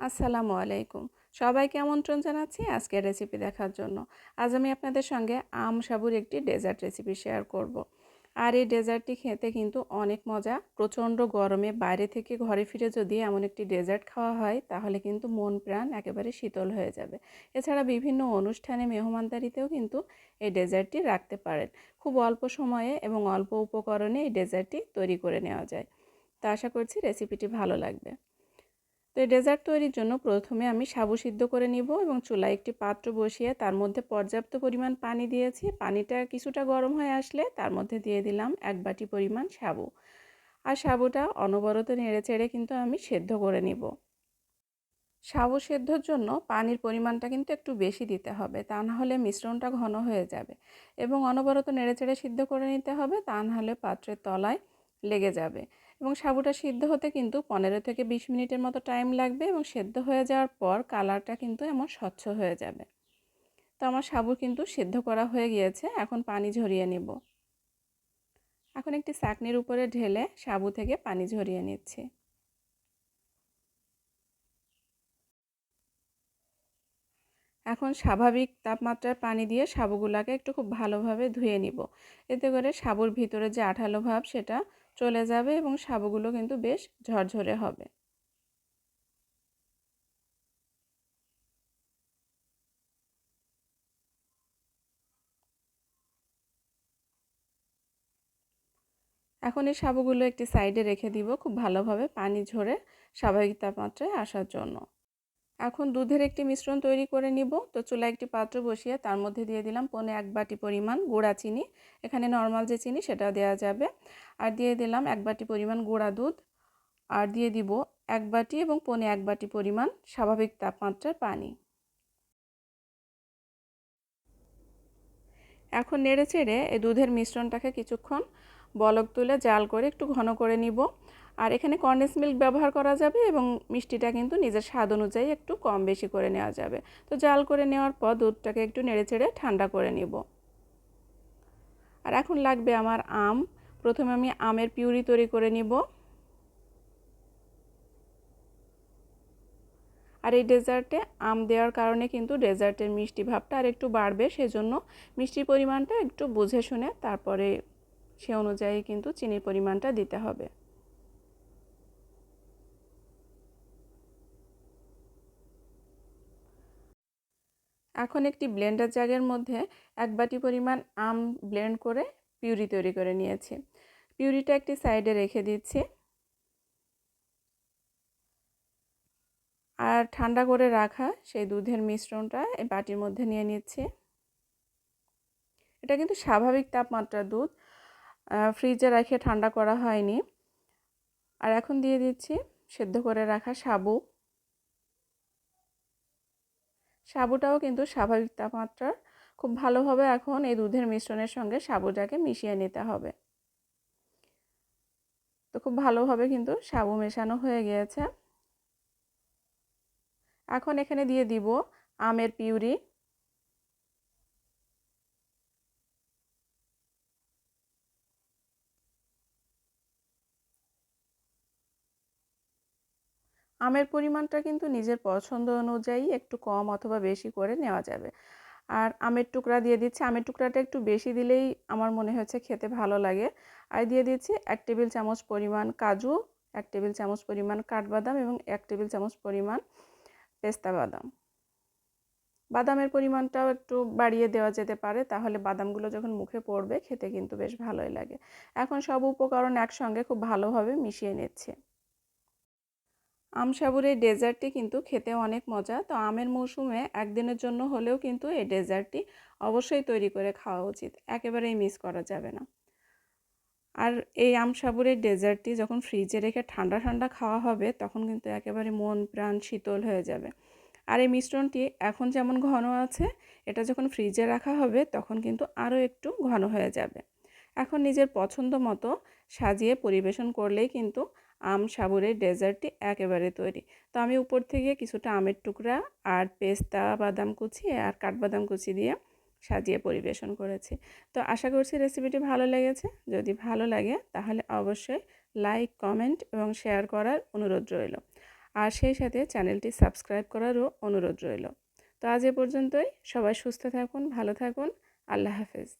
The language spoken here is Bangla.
আসসালামু আলাইকুম। সবাইকে আমন্ত্রণ জানাচ্ছি আজকের রেসিপি দেখার জন্য। আজ আমি আপনাদের সঙ্গে আম সাবুর একটি ডেজার্ট রেসিপি শেয়ার করব। আর এই ডেজার্টটি খেতে কিন্তু অনেক মজা। প্রচণ্ড গরমে বাইরে থেকে ঘরে ফিরে যদি এমন একটি ডেজার্ট খাওয়া হয়, তাহলে কিন্তু মন প্রাণ একেবারে শীতল হয়ে যাবে। এছাড়া বিভিন্ন অনুষ্ঠানে মেহমানদারিতেও কিন্তু এই ডেজার্টটি রাখতে পারেন। খুব অল্প সময়ে এবং অল্প উপকরণে এই ডেজার্টটি তৈরি করে নেওয়া যায়। তো আশা করছি রেসিপিটি ভালো লাগবে। তো এই ডেজার্ট তৈরির জন্য প্রথমে আমি সাবু সিদ্ধ করে নিব এবং চুলায় একটি পাত্র বসিয়ে তার মধ্যে পর্যাপ্ত পরিমাণ পানি দিয়েছি। পানিটা কিছুটা গরম হয়ে আসলে তার মধ্যে দিয়ে দিলাম এক বাটি পরিমাণ সাবু। আর সাবুটা অনবরত নেড়ে চেড়ে কিন্তু আমি সেদ্ধ করে নিব। সাবু সেদ্ধর জন্য পানির পরিমাণটা কিন্তু একটু বেশি দিতে হবে, তা না হলে মিশ্রণটা ঘন হয়ে যাবে। এবং অনবরত নেড়ে চেড়ে সিদ্ধ করে নিতে হবে, তা না হলে পাত্রের তলায় লেগে যাবে। এবং সাবুটা সিদ্ধ হতে কিন্তু পনেরো থেকে বিশ মিনিটের মতো টাইম লাগবে এবং সেদ্ধ হয়ে যাওয়ার পর কালারটা কিন্তু এমন স্বচ্ছ হয়ে যাবে। তো আমার সাবু কিন্তু সিদ্ধ করা হয়ে গিয়েছে, এখন পানি ঝরিয়ে নেব। এখন একটি চাকনির উপরে ঢেলে সাবু থেকে পানি ঝরিয়ে নিচ্ছি। এখন স্বাভাবিক তাপমাত্রার পানি দিয়ে সাবুগুলাকে একটু খুব ভালোভাবে ধুয়ে নিব। এতে করে সাবুর ভিতরে যে আঠালো ভাব সেটা চলে যাবে এবং সাবুগুলো কিন্তু বেশ ঝরঝরে হবে। এখন এই সাবুগুলো একটি সাইডে রেখে দিব, খুব ভালোভাবে পানি ঝরে স্বাভাবিক তাপমাত্রায় আসার জন্য। এখন দুধের একটি মিশ্রণ তৈরি করে নিব। তো চুলা একটি পাত্র বসিয়ে তার মধ্যে দিয়ে দিলাম পনে এক বাটি পরিমাণ গুঁড়া চিনি। এখানে নর্মাল যে চিনি সেটা দেওয়া যাবে। আর দিয়ে দিলাম এক বাটি পরিমাণ গুঁড়া দুধ। আর দিয়ে দিব এক বাটি এবং পনে এক বাটি পরিমাণ স্বাভাবিক তাপমাত্রার পানি। এখন নেড়ে চেড়ে এই দুধের মিশ্রণটাকে কিছুক্ষণ বলক তুলে জাল করে একটু ঘন করে নিব। আর এখানে কন্ডেন্স মিল্ক ব্যবহার করা যাবে এবং মিষ্টিটা কিন্তু নিজের স্বাদ অনুযায়ী একটু কম বেশি করে নেওয়া যাবে। তো জাল করে নেওয়ার পর দুধটাকে একটু নেড়ে চেড়ে ঠান্ডা করে নিব। আর এখন লাগবে আমার আম। প্রথমে আমি আমের পিউরি তৈরি করে নিব। আর এই ডেজার্টে আম দেওয়ার কারণে কিন্তু ডেজার্টের মিষ্টি ভাবটা আর একটু বাড়বে, সেজন্য মিষ্টির পরিমাণটা একটু বুঝে শুনে তারপরে সে অনুযায়ী কিন্তু চিনির পরিমাণটা দিতে হবে। এখন একটি ব্লেন্ডার জাগের মধ্যে এক বাটি পরিমাণ আম ব্লেন্ড করে পিউরি তৈরি করে নিয়েছি। পিউরিটা একটি সাইডে রেখে দিচ্ছি। আর ঠান্ডা করে রাখা সেই দুধের মিশ্রণটা এই বাটির মধ্যে নিয়ে নিচ্ছি। এটা কিন্তু স্বাভাবিক তাপমাত্রার দুধ ফ্রিজে রেখে ঠান্ডা করা হয়নি। আর এখন দিয়ে দিচ্ছি সেদ্ধ করে রাখা সাবু। সাবুটাও কিন্তু স্বাভাবিক তাপমাত্রার। খুব ভালোভাবে এখন এই দুধের মিশ্রণের সঙ্গে সাবুটাকে মিশিয়ে নিতে হবে। তো খুব ভালোভাবে কিন্তু সাবু মেশানো হয়ে গিয়েছে। এখন এখানে দিয়ে দিব আমের পিউরি। আমের পরিমাণটা কিন্তু নিজের পছন্দ অনুযায়ী একটু কম অথবা বেশি করে নেওয়া যাবে। আর আমের টুকরা দিয়ে দিচ্ছি। আমের টুকরাটা একটু বেশি দিলেই আমার মনে হচ্ছে খেতে ভালো লাগে। আর দিয়ে দিচ্ছি এক টেবিল চামচ পরিমাণ কাজু, এক টেবিল চামচ পরিমাণ কাঠবাদাম এবং এক টেবিল চামচ পরিমাণ পেস্তা বাদাম। বাদামের পরিমাণটাও একটু বাড়িয়ে দেওয়া যেতে পারে। তাহলে বাদামগুলো যখন মুখে পড়বে, খেতে কিন্তু বেশ ভালোই লাগে। এখন সব উপকরণ একসঙ্গে খুব ভালোভাবে মিশিয়ে নিচ্ছে। আম এই ডেজার্টটি কিন্তু খেতে অনেক মজা। তো আমের মৌসুমে একদিনের জন্য হলেও কিন্তু এই ডেজার্টটি অবশ্যই তৈরি করে খাওয়া উচিত। একেবারেই মিস করা যাবে না। আর এই আম সাবুরের ডেজার্টটি যখন ফ্রিজে রেখে ঠান্ডা ঠান্ডা খাওয়া হবে, তখন কিন্তু একেবারে মন প্রাণ শীতল হয়ে যাবে। আর এই মিশ্রণটি এখন যেমন ঘন আছে, এটা যখন ফ্রিজে রাখা হবে, তখন কিন্তু আরও একটু ঘন হয়ে যাবে। এখন নিজের পছন্দ মতো সাজিয়ে পরিবেশন করলেই কিন্তু আম সাবুরের ডেজার্টটি একেবারে তৈরি। তো আমি উপর থেকে কিছুটা আমের টুকরা আর পেস্তা, বাদাম কুচি আর কাঠবাদাম কুচি দিয়ে সাজিয়ে পরিবেশন করেছি। তো আশা করছি রেসিপিটি ভালো লেগেছে। যদি ভালো লাগে তাহলে অবশ্যই লাইক, কমেন্ট এবং শেয়ার করার অনুরোধ রইল। আর সেই সাথে চ্যানেলটি সাবস্ক্রাইব করারও অনুরোধ রইল। তো আজ এ পর্যন্তই। সবাই সুস্থ থাকুন, ভালো থাকুন। আল্লাহ হাফেজ।